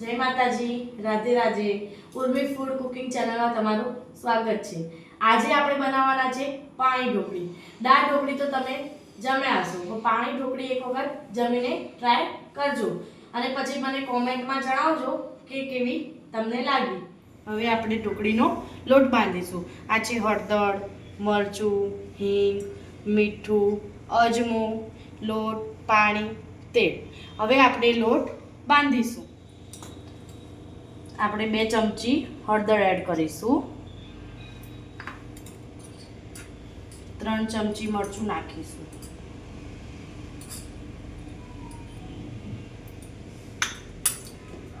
જય માતાજી, Radhe Radhe. Urmi food cooking ચેનલમાં તમારું સ્વાગત છે. આજે આપણે બનાવવાના છે પાણી ઢોકળી. દાળ ઢોકળી તો તમે જમ્યા હશો, તો પાણી ઢોકળી એક વખત જમીને ટ્રાય કરજો. અને પછી મને કોમેન્ટમાં જણાવજો કે કેવી તમને લાગી. હવે આપણે ઢોકળીનો લોટ બાંધીશું. આ છે હળદર, મરચું, હિંગ, મીઠું, અજમો, લોટ, પાણી, તેલ. હવે આપણે લોટ બાંધીશું. આપણે બે ચમચી હળદર એડ કરીશું. ત્રણ ચમચી મરચું નાખીશું.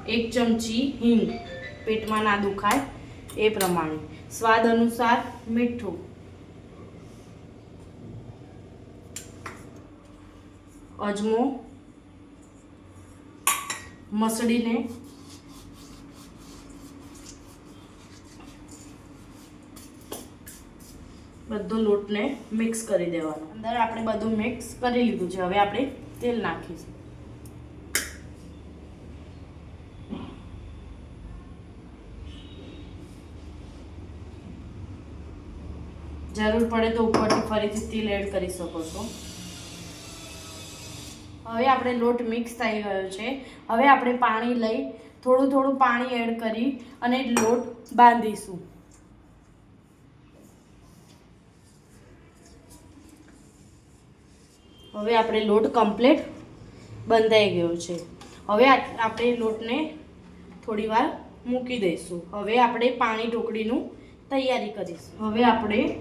એક ચમચી હિંગ. પેટમાં ના દુખાય એ પ્રમાણે. સ્વાદ અનુસાર મીઠું. અજમો. મસળીને બધો લોટને મિક્સ કરી દેવાનો. અંદર આપણે બધું મિક્સ કરી લીધું છે. હવે આપણે તેલ નાખીશું. જરૂર પડે તો ઉપરથી ફરીથી તેલ એડ કરી શકો છો. હવે આપણે લોટ મિક્સ થઈ ગયો છે. હવે આપણે પાણી લઈ થોડું થોડું પાણી એડ કરી અને લોટ બાંધીશું. હવે આપણે લોટ કમ્પ્લીટ બંધાઈ ગયો છે. હવે આપણે લોટને થોડી વાર મૂકી દઈશું. હવે આપણે પાણી ઢોકળીનું તૈયારી કરીશું. હવે આપણે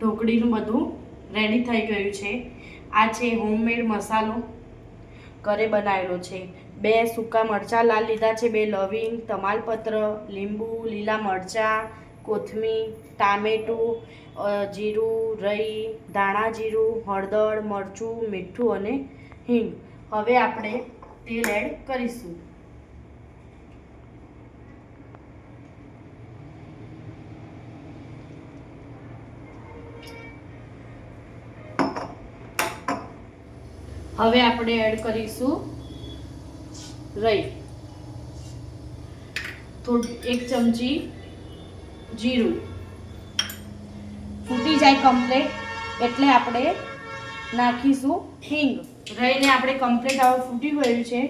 ઢોકળીનું બધું રેડી થઈ ગયું છે. આ છે હોમમેડ મસાલો. ઘરે બનાવેલો છે. બે સૂકા મરચાં લાલ લીધા છે, બે લવિંગ, તમાલપત્ર, લીંબુ, લીલા મરચાં કોથમીર, ટામેટું જીરું, રઈ, ધાણા જીરું, હળદર, મરચું, મીઠું અને હિંગ. હવે આપણે તેલ એડ કરીશું. હવે આપણે એડ કરીશું રઈ. થોડી એક ચમચી જીરું. ફૂટી જાય કમ્પ્લેટ એટલે આપણે નાખીશું હિંગ. રહીને આપણે કમ્પ્લેટ હવે ફૂટી ગયું છે.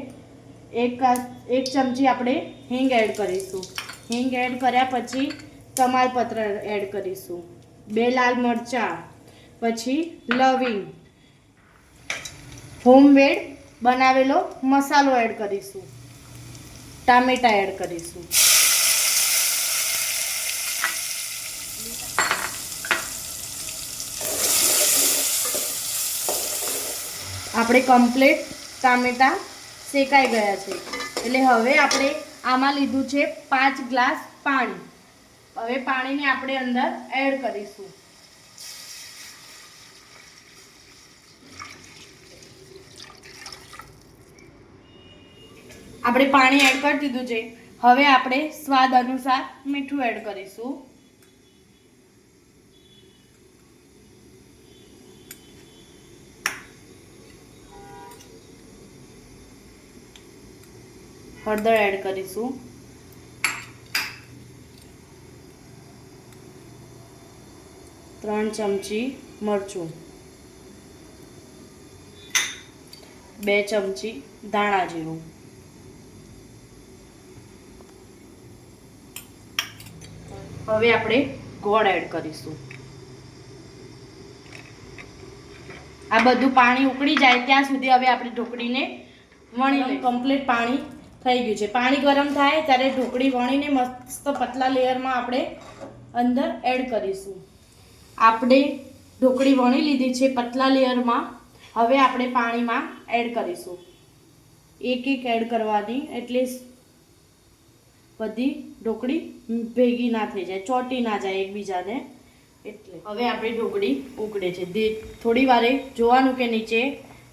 એક એક ચમચી આપણે હિંગ એડ કરીશું. હિંગ એડ કર્યા પછી તમાલપત્ર એડ કરીશું. બે લાલ મરચાં, પછી લવિંગ. હોમમેડ બનાવેલો મસાલો એડ કરીશું. ટામેટા એડ કરીશું. આપણે કમ્પ્લીટ ટામેટા શેકાઈ ગયા છે. એટલે હવે આપણે આમાં લીધું છે પાંચ ગ્લાસ પાણી. હવે પાણીને આપણે અંદર એડ કરીશું. આપણે પાણી એડ કરી દીધું છે. હવે આપણે સ્વાદ અનુસાર મીઠું એડ કરીશું. હળદર એડ કરીશું. ત્રણ ચમચી મરચું. બે ચમચી ધાણા જીરું. હવે આપણે ગોળ એડ કરીશું. આ બધું પાણી ઉકળી જાય ત્યાં સુધી હવે આપણે ઢોકળીને વણી કમ્પ્લીટ પાણી થઈ ગયું છે. પાણી ગરમ થાય ત્યારે ઢોકળી વણીને મસ્ત પતલા લેયરમાં આપણે અંદર એડ કરીશું. આપણે ઢોકળી વણી લીધી છે પતલા લેયરમાં. હવે આપણે પાણીમાં એડ કરીશું. એક એક એડ કરવાની એટલે બધી ઢોકળી ભેગી ના થઈ જાય, ચોટી ના જાય એકબીજાને. એટલે હવે આપણી ઢોકળી ઉકળે છે. થોડી વારે જોવાનું કે નીચે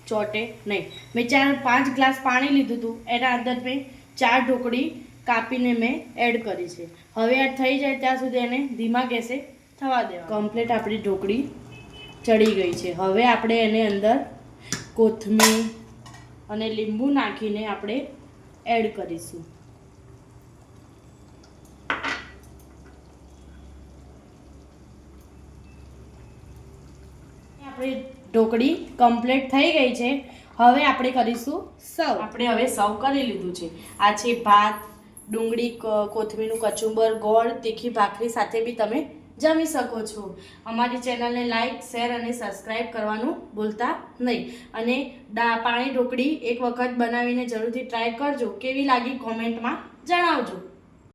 ચોટે નહીં. મેં ચાર પાંચ ગ્લાસ પાણી લીધું હતું. એના અંદર મેં ચાર ઢોકળી કાપીને મેં એડ કરી છે. હવે આ થઈ જાય ત્યાં સુધી એને ધીમા ગેસે થવા દેવા. કમ્પ્લીટ આપણી ઢોકળી ચડી ગઈ છે. હવે આપણે એને અંદર કોથમીર અને લીંબુ નાખીને આપણે એડ કરીશું. આપણે ઢોકળી કમ્પ્લીટ થઈ ગઈ છે. હવે આપણે કરીશું સર્વ આપણે હવે સર્વ કરી લીધું છે. આ છે ભાત, ડુંગળી કોથમીરનું કચુંબર, ગોળ, તીખી ભાખરી સાથે બી તમે જમી શકો છો. અમારી ચેનલને લાઈક શેર અને સબસ્ક્રાઈબ કરવાનું ભૂલતા નહીં. અને દા, પાણી ઢોકળી એક વખત બનાવીને જરૂરથી ટ્રાય કરજો. કેવી લાગી કોમેન્ટમાં જણાવજો.